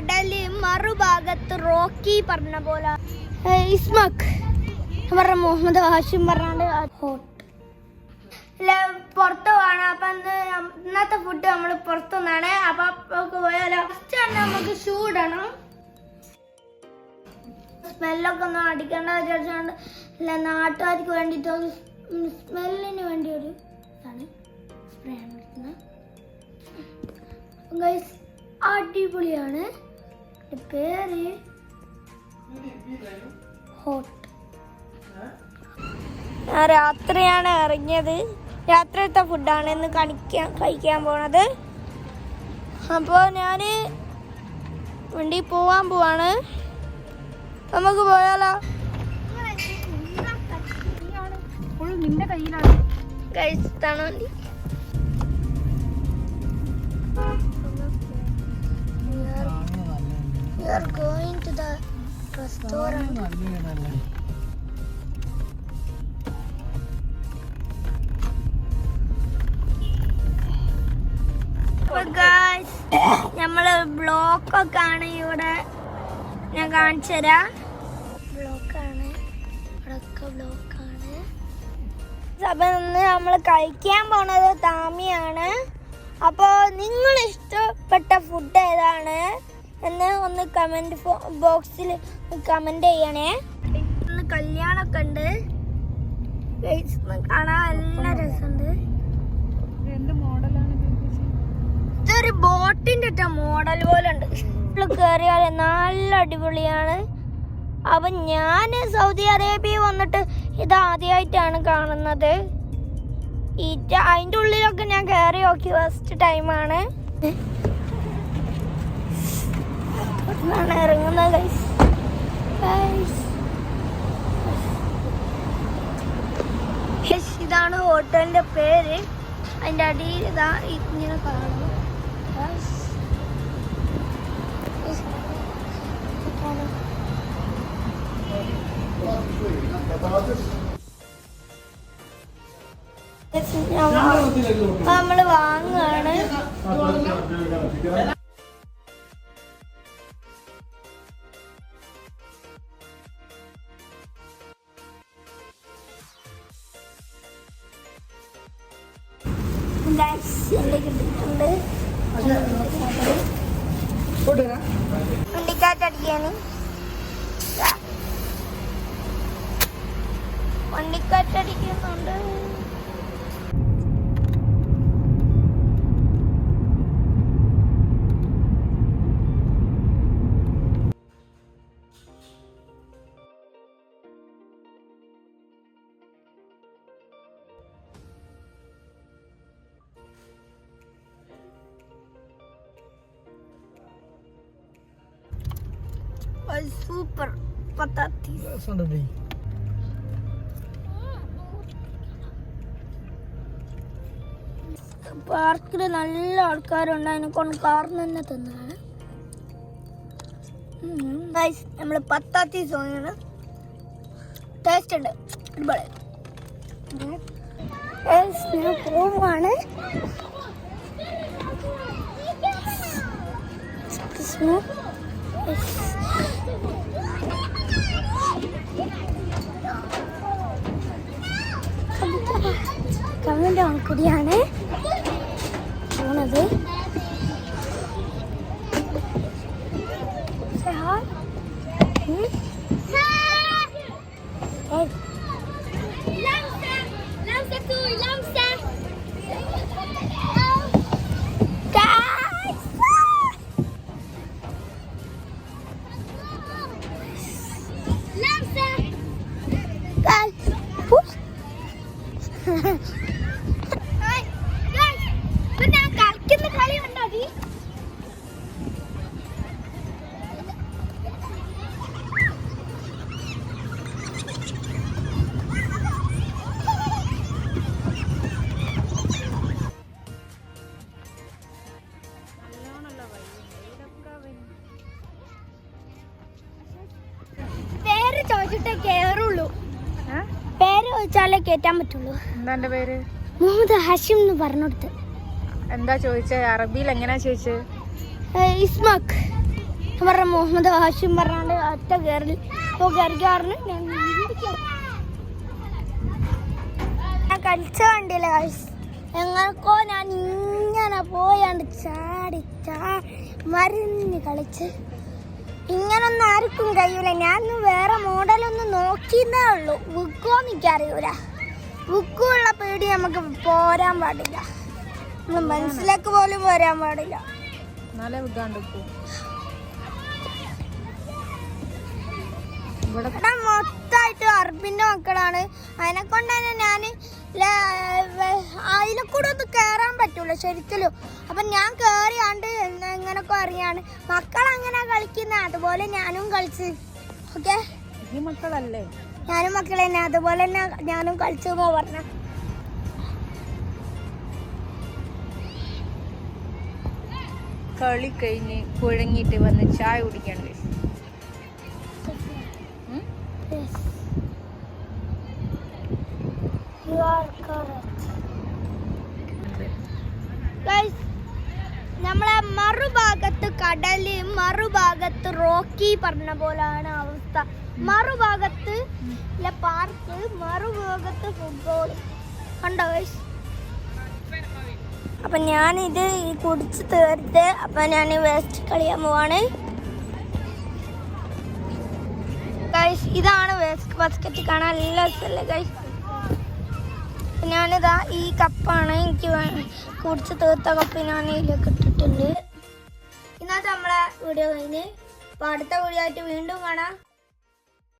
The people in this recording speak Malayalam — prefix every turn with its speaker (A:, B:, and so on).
A: കടൽ മറുഭാഗത്ത് റോക്കി പറഞ്ഞ പോലെ. ഏ, ഇസ്മക് പറഞ്ഞ മുഹമ്മദ് ഹാഷിം പറഞ്ഞാണ്ട് ഹോട്ട്. പുറത്ത് അപ്പൊ ഇന്ന് ഇന്നത്തെ ഫുഡ് നമ്മൾ പുറത്തുനിന്നാണ് അപ്പൊ പോയാലോ? ഫസ്റ്റ് തന്നെ നമുക്ക് ഷൂ ഇടണം സ്മെല്ലൊക്കെ ഒന്നും അടിക്കേണ്ട വിചാരിച്ചാണ്ട്. അല്ല നാട്ടുകാർക്ക് വേണ്ടിയിട്ട് ഒരു സ്മെല്ലിന് വേണ്ടി ഒരു ഇതാണ് സ്പ്രേ ആണ് അടിപൊളിയാണ്. പേര് ഹോട്ട് ഞാൻ രാത്രിയാണ് ഇറങ്ങിയത്. രാത്രിയത്തെ ഫുഡാണ് ഇന്ന് കണിക്കാൻ കഴിക്കാൻ പോണത്. അപ്പോൾ ഞാൻ വണ്ടി പോവാൻ പോവാണ്. നമുക്ക് പോയാലോ?
B: നിന്റെ കയ്യിലാണ്.
A: കഴിച്ചിട്ടാണ് വണ്ടി? Are going to the restaurant. നമ്മൾ ബ്ലോക്കൊക്കെ ആണ് ഇവിടെ. ഞാൻ കാണിച്ചു തരാം ബ്ലോക്കാണ്. ഇവിടൊക്കെ ബ്ലോക്കാണ്. അപ്പൊ ഇന്ന് നമ്മൾ കഴിക്കാൻ പോണത് താമിയാണ്. അപ്പോൾ നിങ്ങൾ ഇഷ്ടപ്പെട്ട ഫുഡ് ഏതാണ്? എന്ന് ഒന്ന് കമന്റ് ബോക്സിൽ കമന്റ് ചെയ്യണേ. ഇന്ന് കല്യാണമൊക്കെ ഉണ്ട്. കാണാൻ നല്ല രസമുണ്ട്. ഇതൊരു ബോട്ടിന്റെ മോഡൽ പോലെ ഉണ്ട്. കയറിയാൽ നല്ല അടിപൊളിയാണ്. അപ്പൊ ഞാൻ സൗദി അറേബ്യ വന്നിട്ട് ഇത് ആദ്യമായിട്ടാണ് കാണുന്നത്. ഈ അതിന്റെ ഉള്ളിലൊക്കെ ഞാൻ കയറി നോക്കി ഫസ്റ്റ് ടൈമാണ് ഇറങ്ങുന്നത് ഗൈസ് ഇതാണ് ഹോട്ടലിന്റെ പേര് അതിന്റെ അടിയിൽ ഇതാ ഇങ്ങനെ കാണുന്നു നമ്മൾ വാങ്ങുകയാണ് വണ്ടിക്കാറ്റടിക്കാണ് വണ്ടിക്കാറ്റടിക്കുന്നുണ്ട് സൂപ്പർ പത്താത്തി പാർക്കിൽ നല്ല ആൾക്കാരുണ്ട്. അതിനെ കൊണ്ട് കാർന്ന് തന്നെ തന്നതാണ് നമ്മൾ പത്താത്തി സോങ്ങാണ് ടേസ്റ്റ് ഉണ്ട്. ഒരുപാട് ഞാൻ പോവാണ് Excuse കമന്റ് ഓൺകുടിയാണ് പോണത് Say hi. Hmm? Hey. ചോദിച്ചിട്ടേ കേറുള്ളൂ. പേര് ചോദിച്ചാലേ കേറ്റാൻ പറ്റുള്ളൂ.
B: എന്താ എന്റെ പേര്?
A: മുഹമ്മദ് ഹാഷിം എന്ന് പറഞ്ഞെടുത്ത്
B: എന്താ ചോദിച്ചത് അറബിയിൽ എങ്ങനെയാ ചോദിച്ചത്
A: ഇസ്മക് ഞാൻ പറഞ്ഞ മുഹമ്മദ് ഹാഷിം പറഞ്ഞാണ്ട് ഒറ്റ കയറി ഇപ്പോൾ കയറിക്കാറിന് ഞാൻ കളിച്ച വണ്ടിയില്ല എങ്ങനക്കോ ഞങ്ങൾക്കോ ഞാൻ ഇങ്ങനെ പോയാണ്ട് ചാടി ചാ മരുന്ന് കളിച്ച്. ഇങ്ങനൊന്നും ആർക്കും കഴിയൂല. ഞാൻ വേറെ മോഡലൊന്നും നോക്കിയതേ ഉള്ളൂ. ബുക്കോ എനിക്കറിയൂല. ബുക്കുള്ള പേടി നമുക്ക് പോരാൻ പാടില്ല. നമ്മൾ മനസ്സിലേക്ക് പോലും പോരാൻ പാടില്ല.
B: ഇവിടെ
A: മൊത്തമായിട്ട് അറബിന്റെ മക്കളാണ്. അതിനെ കൊണ്ട് തന്നെ ഞാൻ അതിലെ കൂടെ ഒന്ന് കയറാൻ പറ്റൂല ശരിക്കലും. അപ്പം ഞാൻ കയറിയാണ്ട് എങ്ങനൊക്കെ അറിയാണ് മക്കൾ അങ്ങനെ കളിക്കുന്ന അതുപോലെ ഞാനും കളിച്ച്. ഓക്കെ?
B: മക്കളല്ലേ?
A: ഞാനും മക്കളെ തന്നെ അതുപോലെ തന്നെ ഞാനും കളിച്ചു എന്നോ പറഞ്ഞ.
B: കളി കഴിഞ്ഞ് കുഴങ്ങിയിട്ട് വന്ന് ചായ കുടിക്കാണ്
A: നമ്മളെ മറുഭാഗത്ത് കടൽ മറുഭാഗത്ത് റോക്കി പറഞ്ഞ പോലാണ് അവസ്ഥ. മറുഭാഗത്ത് പാർക്ക് മറുഭാഗത്ത് ഫുട്ബോൾ കണ്ടോ? അപ്പൊ ഞാനിത് കുടിച്ച് തീർത്ത് അപ്പൊ ഞാൻ വേസ്റ്റ് കളിയാൻ പോവാണ്. ഇതാണ് വേസ്റ്റ് ബാസ്ക്കറ്റ് കാണാൻ. എല്ലാ ഗൈസ് ഞാനിതാ ഈ കപ്പാണ് എനിക്ക് കുടിച്ച് തീർത്ത കപ്പ് ഞാൻ ഇതിലേക്ക് ഇട്ടിട്ടുണ്ട്. ഇന്നത്തെ നമ്മളെ വീഡിയോ കഴിഞ്ഞ്. അപ്പോൾ അടുത്ത വീഡിയോ ആയിട്ട് വീണ്ടും കാണാം.